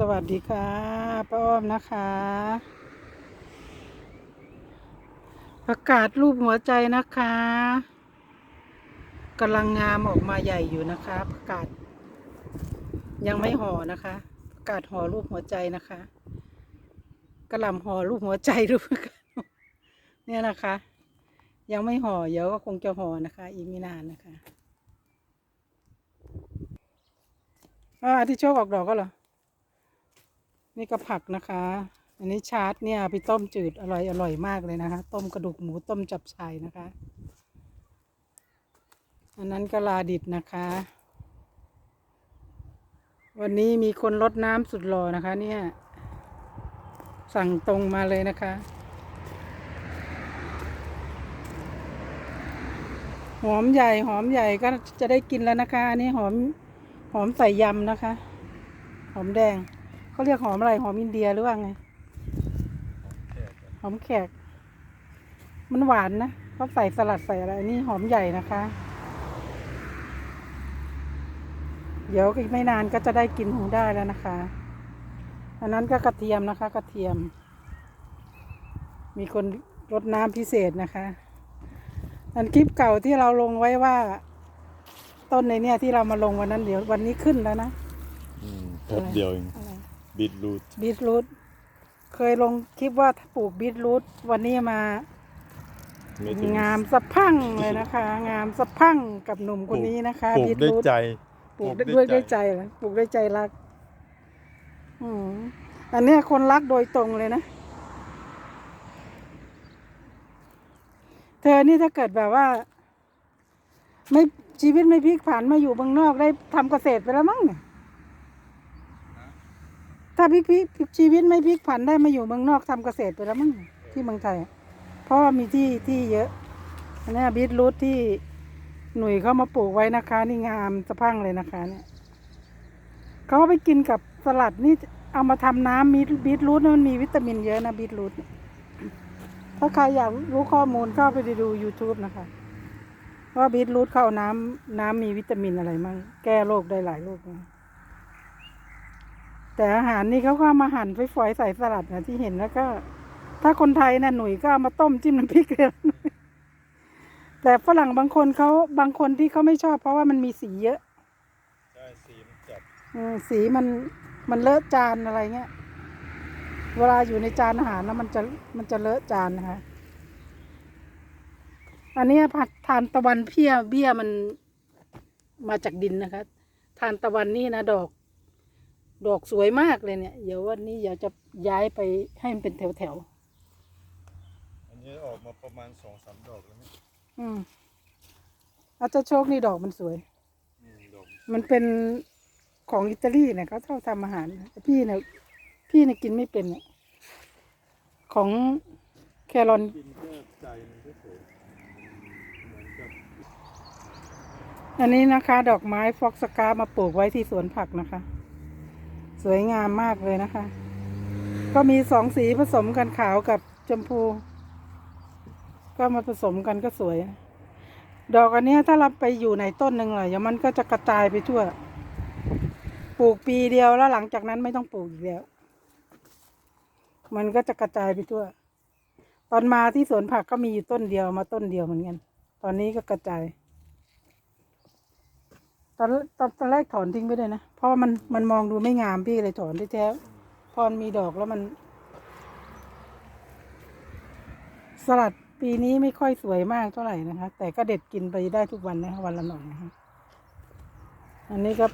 สวัสดีค่ะป้าอ้อมนะคะประกาศรูปหัวใจนะคะกำลังงามออกมาใหญ่อยู่นะคะประกาศ ยังไม่ห่อนะคะประกาศห่อรูปหัวใจนะคะกระหลำห่อรูปหัวใจรูปเนี่ยนะคะ ยังไม่ห่อเดี๋ยวก็คงจะห่อนะคะ อีกไม่นานนะคะอ่าอทิตย์โชคออกดอกก็เหรอ นี่ก็ผักนะคะ อันนี้ชาร์ตเนี่ยไปต้มจืดอร่อยอร่อยมากเลยนะคะ ต้มกระดูกหมูต้มจับชายนะคะ อันนั้นก็ลาดิบนะคะ วันนี้มีคนรดน้ำสุดหล่อนะคะ เนี่ย สั่งตรงมาเลยนะคะ หอมใหญ่หอมใหญ่ก็จะได้กินแล้วนะคะ อันนี้หอมหอมใส่ยำนะคะ หอมแดง เขาเรียกหอมอะไรหอมอินเดียหรือว่าไง หอมแขก มันหวานนะเขาใส่สลัดใส่อะไรอันนี่หอมใหญ่นะคะ เดี๋ยวอีกไม่นานก็จะได้กินหูได้แล้วนะคะ อันนั้นก็กระเทียมนะคะ กระเทียม มีคนรดน้ำพิเศษนะคะ อันคลิปเก่าที่เราลงไว้ว่า ต้นในเนี่ยที่เรามาลงวันนั้นเดี๋ยววันนี้ขึ้นแล้วนะอืมแป๊บเดียวเองอะไร บีทรูทบีทรูทเคยลงคลิปว่าปลูกบีทรูทวันนี้มา ไม่ถึงงามสะพรั่งเลยนะคะ งามสะพรั่งกับหนุ่มคนนี้นะคะปลูบีกทด้วยรูทใจ ปลูกด้วยด้วยใจเหรอปลูกด้วยใจรักอืมอันเนี้ยคนรักโดยตรงเลยนะ เธอนี่ถ้าเกิดแบบว่า ไม่ชีวิตไม่พลิกผันมาอยู่เมืองนอกได้ทำเกษตรไปแล้วมั้งเนี่ยถ้า พลิกพลิกชีวิตไม่พลิกผันได้มาอยู่เมืองนอกทำเกษตรไปแล้วมั้งที่เมืองไทย เพราะว่ามีที่ที่เยอะอันเนี้ยบีทรูทที่หนุ่ยเขามาปลูกไว้นะคะ นี่งามสะพังเลยนะคะเนี่ยเขาไปกินกับสลัดนี่เอามาทำน้ำมีบีทรูทมันมีวิตามินเยอะนะบีทรูทถ้าใครอยากรู้ข้อมูลเข้าไปดู YouTube นะคะ ว่าบีทรูทเข้าน้ำน้ำมีวิตามินอะไรมั่งแก้โรคได้หลายโรคนะ แต่อาหารนี่เขาก็เอามาหั่นฝอยๆใส่สลัดนะที่เห็นแล้วก็ ถ้าคนไทยนะ่ะหนุ่ยก็เอามาต้มจิ้มน้ำพริกเลยแต่ฝรั่งบางคนเขาบางคนที่เขาไม่ชอบ เพราะว่ามันมีสีเยอะใช่สีมันจัดเออสีมันมันเลอะจานอะไรเงี้ย เวลาอยู่ในจานอาหารแล้วมันจะมันจะเลอะจานนะคะอันเนี้ยผัดทานตะวันเพี้ยเบี้ยมันมาจากดินนะคะ ทานตะวันนี่นะดอก ดอกสวยมากเลยเนี่ย เดี๋ยววันนี้เดี๋ยวจะย้ายไปให้มันเป็นแถวแถวอันนี้ออกมาประมาณสองสามดอกแล้วเนี่ยๆอืมอาจจะโชคนี่ดอกมันสวย อืมดอกมันเป็นของอิตาลีเนี่ยเขาชอบทำอาหารนะแต่พี่เนี่ยพี่เนี่ยกินไม่เป็นเนี่ยของแครอนกินแค่ใจมันก็สวยเหมือนกับอันนี้นะคะ ดอกไม้ฟอกสกามาปลูกไว้ที่สวนผักนะคะ สวยงามมากเลยนะคะ ก็มีสองสีผสมกันขาวกับชมพู ก็มาผสมกันก็สวย ดอกอันนี้ถ้าเราไปอยู่ในต้นหนึ่งเลยเดี๋ยวมันก็จะกระจายไปทั่ว ปลูกปีเดียวแล้วหลังจากนั้นไม่ต้องปลูกอีกแล้ว มันก็จะกระจายไปทั่ว ตอนมาที่สวนผักก็มีอยู่ต้นเดียวมาต้นเดียวเหมือนกัน ตอนนี้ก็กระจาย ตอนตอนตอนแรกถอนทิ้งไปเลยนะ เพราะว่ามันมันมองดูไม่งามพี่เลยถอนที่แท้พอมีดอกแล้วมัน สลัดปีนี้ไม่ค่อยสวยมากเท่าไหร่นะคะ แต่ก็เด็ดกินไปได้ทุกวันนะคะวันละหน่อยนะคะอันนี้ก็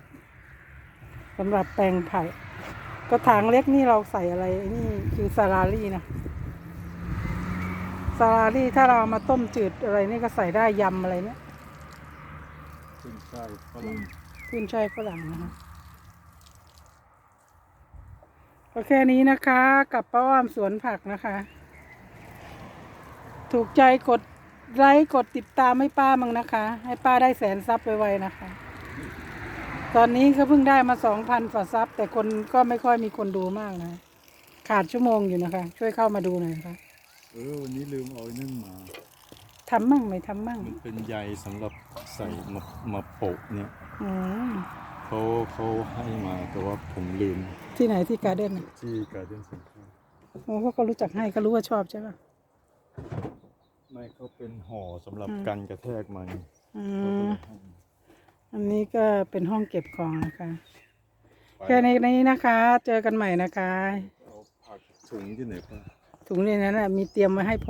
สำหรับแปลงไผ่ก็ถางเล็กนี่เราใส่อะไรนี่คือซาลารี่นะซาลารี่ถ้าเราเอามาต้มจืดอะไรนี่ก็ใส่ได้ยำอะไรเนี่ย ขึ้นช่ายฝรั่งขึ้นช่ายฝรั่งนะคะก็แค่นี้นะคะ กับป้าอ้อมสวนผักนะคะ ถูกใจกดไลค์กดติดตามให้ป้ามั่งนะคะ ให้ป้าได้แสนซับไวๆนะคะ ตอนนี้ก็เพิ่งได้มาสองพันฝ่าซับแต่คนก็ไม่ค่อยมีคนดูมากนะ ขาดชั่วโมงอยู่นะคะ ช่วยเข้ามาดูหน่อยค่ะเออวันนี้ลืมเอาไอ้นั่นมา ทำมั่งไม่ทำมั่งมันเป็นใยสำหรับใส่มามาโปะเนี่ยอืมเขาเขาให้มาแต่ว่าผมลืมที่ไหนที่การ์เด้นน่ะที่การ์เด้นเซ็นทรัลโอ้เขาก็รู้จักให้ก็รู้ว่าชอบใช่ป่ะ ไม่เขาเป็นห่อสำหรับอืม กันกระแทกมันอืเขาก็มเลยให้อันนี้ก็เป็นห้องเก็บของนะคะไปแค่ในนี้นะคะ เจอกันใหม่นะคะ เอาผักถุงที่ไหนป้าถุงในนั้นน่ะมีเตรียมไว้ให้พอ